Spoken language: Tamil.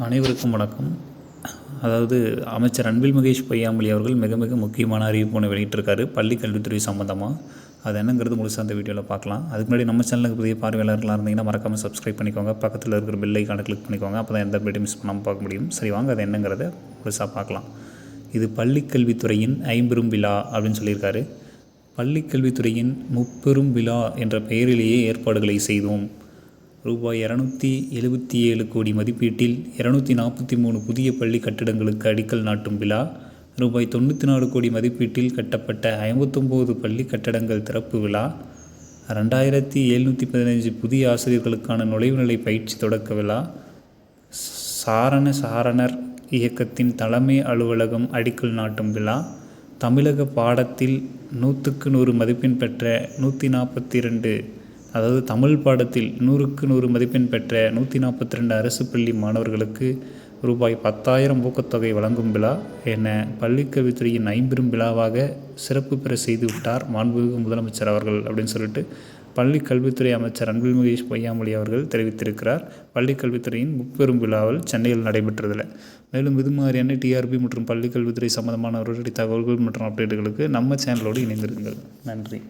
அனைவருக்கும் வணக்கம். அதாவது அமைச்சர் அன்பில் மகேஷ் பொய்யாமொழி அவர்கள் மிக மிக முக்கியமான அறிவிப்பு ஒன்று வெளியிட்டிருக்காரு. பள்ளி கல்வித்துறை சம்மந்தமாக அது என்னங்கிறது முழுசாக அந்த வீடியோவில் பார்க்கலாம். அதுக்கு முன்னாடி நம்ம சேனலுக்கு புதிய பார்வையாளர்களாக இருந்தீங்கன்னா மறக்காமல் சப்ஸ்கிரைப் பண்ணிக்கோங்க. பக்கத்தில் இருக்கிற பெல் ஐக்கானை கிளிக் பண்ணிக்கோங்க. அப்போ தான் எந்த வீடியோ மிஸ் பண்ணாமல் பார்க்க முடியும். சரி வாங்க அது என்னங்கிறத முழுசாக பார்க்கலாம். இது பள்ளி கல்வித்துறையின் ஐம்பெரும் விழா அப்படின்னு சொல்லியிருக்காரு. பள்ளி கல்வித்துறையின் முப்பெரும் விழா என்ற பெயரிலேயே ஏற்பாடுகளை செய்தோம். ரூபாய் இரநூத்தி எழுபத்தி ஏழு கோடி மதிப்பீட்டில் இரநூத்தி நாற்பத்தி மூணு புதிய பள்ளி கட்டிடங்களுக்கு அடிக்கல் நாட்டும் விழா. ரூபாய் தொண்ணூற்றி நாலு கோடி மதிப்பீட்டில் கட்டப்பட்ட ஐம்பத்தொம்போது பள்ளி கட்டடங்கள் திறப்பு விழா. ரெண்டாயிரத்தி எழுநூற்றி பதினஞ்சு புதிய ஆசிரியர்களுக்கான நுழைவுநிலை பயிற்சி தொடக்க விழா. சாரண சாரணர் இயக்கத்தின் தலைமை அலுவலகம் அடிக்கல் நாட்டும் விழா. தமிழக பாடத்தில் நூற்றுக்கு நூறு மதிப்பெண் பெற்ற நூற்றி நாற்பத்தி ரெண்டு அதாவது தமிழ் பாடத்தில் நூறுக்கு நூறு மதிப்பெண் பெற்ற நூற்றி நாற்பத்தி ரெண்டு அரசு பள்ளி மாணவர்களுக்கு ரூபாய் பத்தாயிரம் ஊக்கத்தொகை வழங்கும் விழா என பள்ளிக்கல்வித்துறையின் ஐம்பெரும் விழாவாக சிறப்பு பெற செய்து விட்டார் மாண்புமிகு முதலமைச்சர் அவர்கள் அப்படின்னு சொல்லிட்டு பள்ளி கல்வித்துறை அமைச்சர் அன்பில் மகேஷ் பொய்யாமொழி அவர்கள் தெரிவித்திருக்கிறார். பள்ளி கல்வித்துறையின் முப்பெரும் விழாவில் சென்னையில் நடைபெற்றதில் மேலும் இது மாதிரியான டிஆர்பி மற்றும் பள்ளி கல்வித்துறை சம்பந்தமான உடனடி தகவல்கள் மற்றும் அப்டேட்டுகளுக்கு நம்ம சேனலோடு இணைந்திருங்கள். நன்றி.